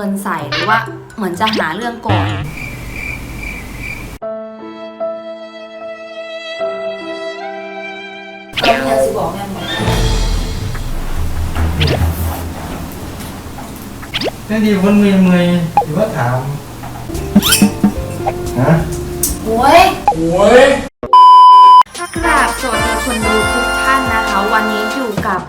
มินใส่หรือว่าเหมือนจะหาเรื่องก่อนแล้วมีอะไรสิบอกแม่หมดนั่นดีวันเมย์เมย์หรือว่าถามฮะโอ้ยโอ้ยกราบสวัสดีคนดูทุกท่านนะคะ วันนี้อยู่กับ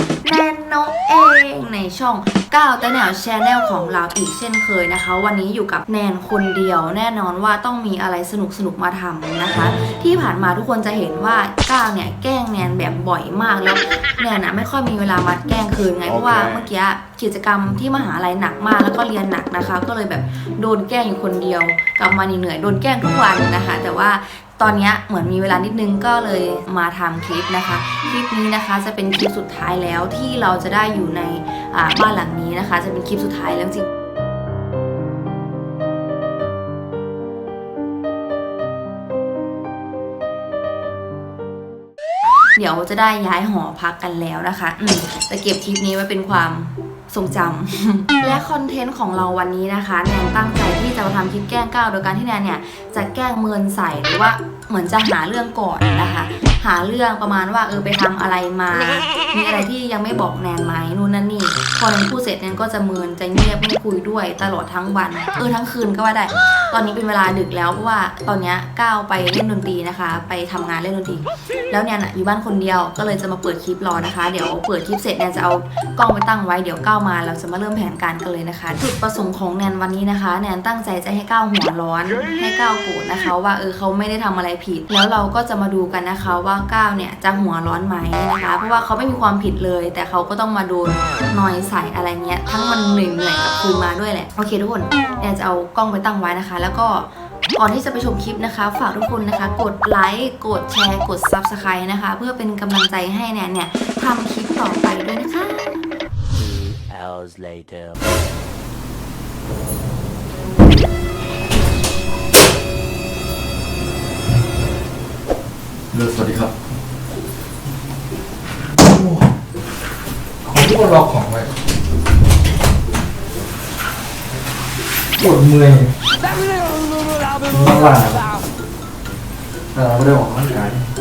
ช่องก้าวตะแนวชแนลของเราอีกเช่นเคยนะคะ วันนี้อยู่กับแนนคนเดียว แน่นอนว่าต้องมีอะไรสนุกสนุกๆมาทำนะคะ ที่ผ่านมาทุกคนจะเห็นว่าก้าวเนี่ยแกล้งแนนแบบบ่อยมากแล้วแนนนะไม่ค่อยมีเวลามาแกล้งคืนไงเพราะว่าเมื่อกี้กิจกรรมที่มหาลัยหนักมากแล้วก็เรียนหนักนะคะ ก็เลยแบบโดนแกล้งอยู่คนเดียวกลับมาเหนื่อยๆโดนแกล้งทุกวันนะคะ แต่ว่า ตอนนี้เหมือนมีเวลานิดนึงก็เลยมาทำคลิปนะคะ คลิปนี้นะคะจะเป็นคลิปสุดท้ายแล้วที่เราจะได้อยู่ในบ้านหลังนี้นะคะ จะเป็นคลิปสุดท้ายแล้วจริงเดี๋ยวจะได้ย้ายหอพักกันแล้วนะคะ อืจะเก็บคลิปนี้ไว้เป็นความ ทรงจำ และคอนเทนต์ของเราวันนี้นะคะ แนนตั้งใจที่จะมาทำคลิปแกล้งก้าวโดยการที่แนนเนี่ยจะแกล้งเมินใส่หรือว่าเหมือนจะหาเรื่องก่อนนะคะ หาเรื่องประมาณว่าเออไปทำอะไรมา มีอะไรที่ยังไม่บอกแนนไหมนู่นนั่นนี่ พอแนนพูดเสร็จแนนก็จะเมินจะเงียบไม่คุยด้วยตลอดทั้งวัน เออทั้งคืนก็ว่าได้ ตอนนี้เป็นเวลาดึกแล้วเพราะว่าตอนนี้ก้าวไปเล่นดนตรีนะคะ ไปทำงานเล่นดนตรี แล้วแนนอะอยู่บ้านคนเดียวก็เลยจะมาเปิดคลิปรอนะคะ เดี๋ยวเปิดคลิปเสร็จแนนจะเอากล้องไปตั้งไว้เดี๋ยวก้าวมาเราจะมาเริ่มแผนการกันเลยนะคะ จุดประสงค์ของแนนวันนี้นะคะ แนนตั้งใจจะให้ก้าวหัวร้อน ให้ก้าวโกรธนะคะ ว่าเออเขาไม่ได้ทำอะไรผิด แล้วเราก็จะมาดูกันนะคะว่าก้าวเนี่ยจะหัวร้อนไหมนะคะ เพราะว่าเขาไม่มีความผิดเลย แต่เขาก็ต้องมาโดนนอยใส่อะไรเงี้ยทั้งมันเหนื่อยๆกับคืนมาด้วยแหละโอเคทุกคนแนนจะเอากล้องไปตั้งไว้นะคะแล้วก็ก่อนที่จะไปชมคลิปนะคะ ฝากทุกคนนะคะ กดไลค์กดแชร์ กด Subscribe นะคะ เพื่อเป็นกำลังใจให้แนนเนี่ยทำคลิปต่อไปด้วยนะคะ Two hours later. เลือสวัสดีครับโอ้ของที่คนล็อกของไว้ปวดเมื่อย มันหลาแต่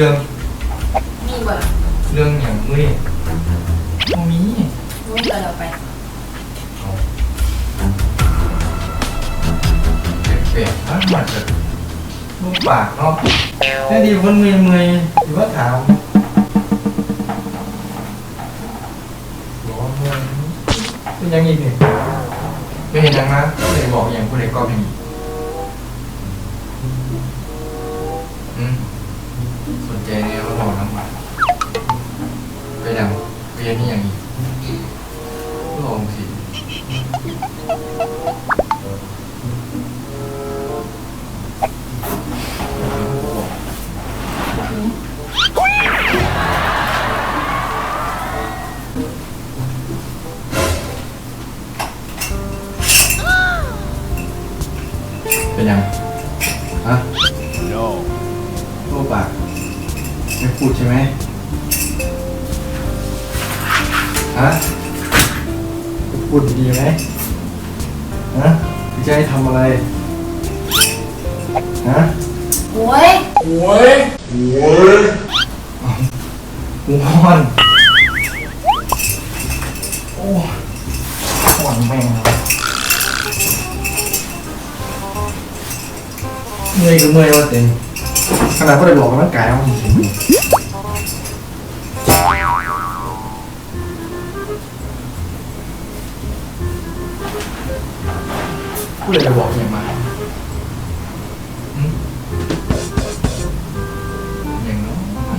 รื่องมีบ่ล่ะเรื่องอย่างมือนี่ตรงนี้รู้กันเราไปเปลี่ยนๆนะมันจะลูกปากเนาะแค่ดีวันเมื่อยเมื่อยหรือว่าถามบอกว่าเมื่อยเป็นยังอีกเนี่ยไม่เห็นยังนะผู้ใดบอกอย่างผู้ใดก็ไม่มีอืม ไปดังไปยันนี่อย่างนี้ลองสิเป็นยังฮะ ไม่พูดใช่ไหมฮะพูดดีไหมฮะพี่จะให้ทำอะไรฮะโอ้ยโอ้ยโอ้ยกูฮอนโอ้ยหอนแม่งเลยเมื่อยก็เมื่อยว่าเต็ม ขนาดก็ได้บอกกำลังกายว่ามันถึงผู้ใดไปบอกยังมาหืมอย่างน้อย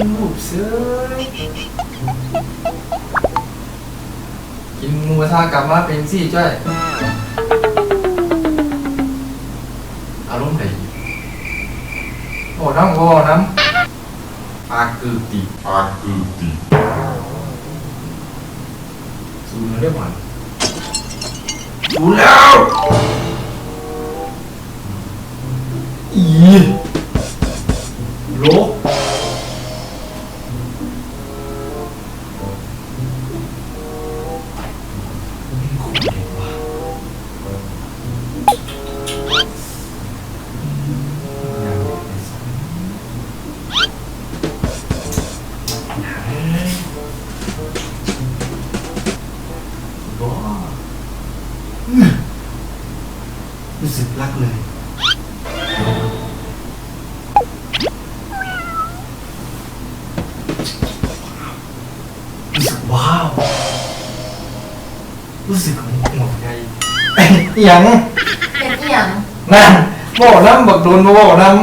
รูปเสือกินหมูกระทะกลับมาเป็นซี่จ้อยอารมณ์ไหนโอ้น้ำโอ้น้ำปากคือตีปากคือตีสูนเรียกว่าสูนแล้ว สึกรักเลยรู้สึกว้าว รู้สึกของหัวใจเป็นอหย่างเป็นอีหยังนั่นบอกน้ำบักโดนมาบอกน้ำ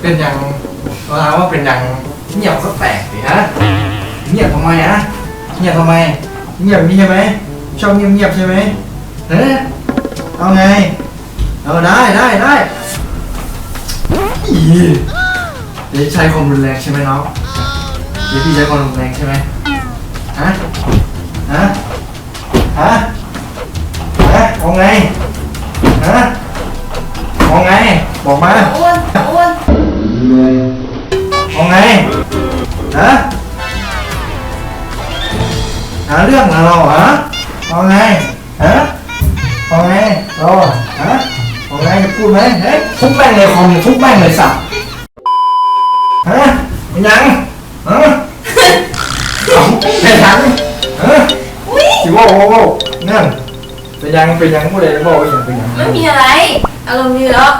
เป็นอย่างเราถามว่าเป็นอย่างเงียบก็แปลกสิฮะเงียบทำไมฮะเงียบทำไมเงียบนี่ใช่ไหมชอบเงียบเงียบๆใช่ไหมเอ๊ะ เอาไง เอาได้ได้ได้อีเดี๋ยวใช้ความรุนแรงใช่ไหมน้องเดี๋ยวพี่ใช้ความรุนแรงใช่ไหมฮะ ฮะ ฮะ ฮะเอาไง ฮะเอาไง บอกมาอ้วนอ้วนเอาไง ฮะ หาเรื่องเหรอเราฮะเอาไง ไงเราฮะเอาไงจะพูดไหมเฮ้ยทุบแม่งเลยคอมทุบแม่งเลยสับฮะเป็นยังฮะเอาเป็นยังฮะสิว่าโอ้โหนั่นเป็นยังเป็นยังผู้ใดบอกว่ายังเป็นยังไม่มีอะไรอารมณ์ดีแล้ว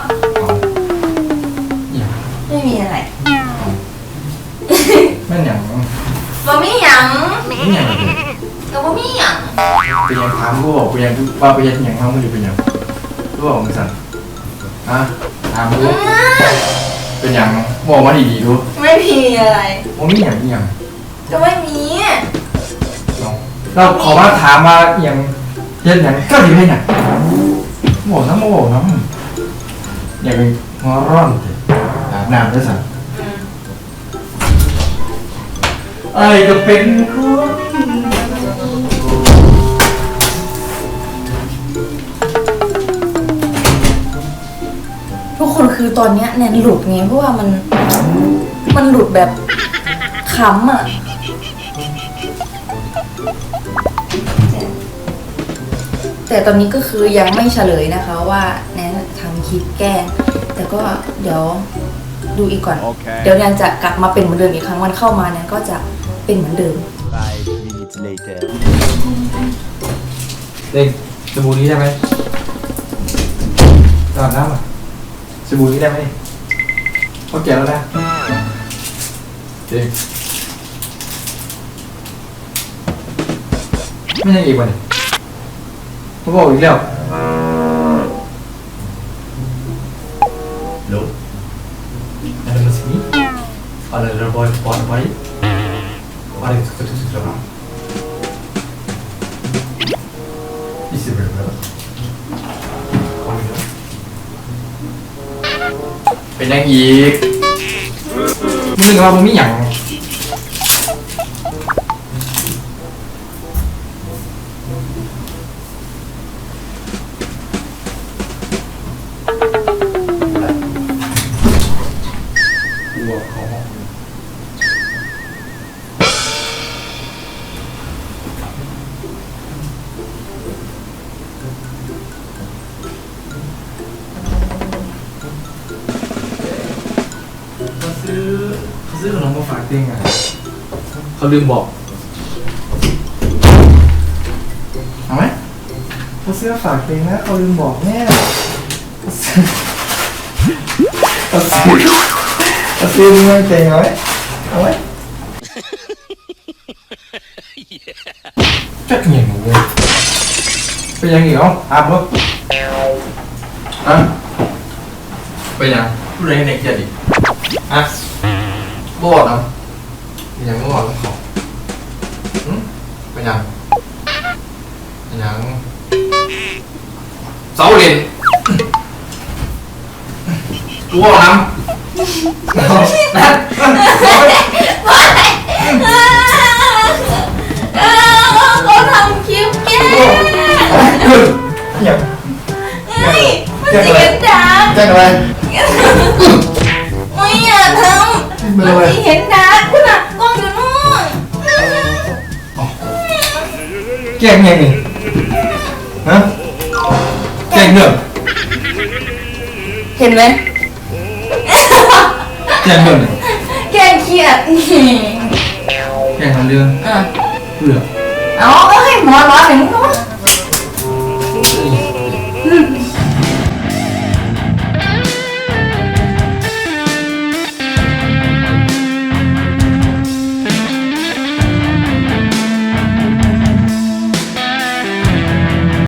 ยังไม่มีอะไรแม่นยังบ่มีหยังนี่ยัง ก็บ่มีหยังเป็นยังถามกูบอกเป็นยังว่าเป็นยังยังเขาไม่อยู่เป็นยังกูบอกมึงสั่นฮะถามกูอืมเป็นยังบอกมาดีๆดูไม่มีอะไรว่ามีอย่างอีหยังก็ไม่มีเราขอมาถามมาอหย่างเฮ็ดหยังก็ดีให้หยังบอกน้ำโมบอกน้ำอย่างเป็นหัวร้อนเลยอาบน้ำด้วยสั่น อืม ไอ้ก็เป็นคน ทุกคนคือตอนเนี้ยแนนหลุดไงเพราะว่ามัน มันหลุดแบบขำอะ แต่ตอนนี้ก็คือยังไม่เฉลยนะคะว่าแนนทำคลิปแกล้งแต่ก็เดี๋ยวดูอีกก่อน Okay. เดี๋ยวแนนจะกลับมาเป็นเหมือนเดิมอีกครั้งวันเข้ามาแนนก็จะเป็นเหมือนเดิม Five minutes later. เด็กสบู่นี้ได้ไหมอาบน้ำอะ สบู่นี้ได้ไหมเขาแก่แล้วนะจริงไม่ใช่อีกวันเขาบอกอีกแล้วลุกนั่นมันสิ่งนี้อะไรเราบอกบอกไปอะไรก็ต้องสุดแล้ว ยังอีกมึงว่ามึงมีหยังหัวขาห้อง เขาลืมบอก เอาไหมเขาซื้อมาฝากเต้งนะเขาลืมบอกแน่เขาซื้อเขาซื้อเขาซื้อมาเต้งเอาไหมเอาไหมจักเหนียงเว้ยเป็นยังไงเหรออาบบ่อะเป็นยังผู้ใดในเกียรติอะบอดเอาเป็นยังบอดแล้วขอหืมเป็นยังเป็นยังเสาเรียนตัวน้ำนั่นนั่นเขาทำคลิปแกเงียบเฮ้ยมันเสียง แจ้งไงนี่ฮะแจ้งเรื่องเห็นไหมแจ้งเรื่องแกเครียดแจ้งเรื่องอะเพื่อเอาก็ให้หมอร้อนหนึ่งนู้น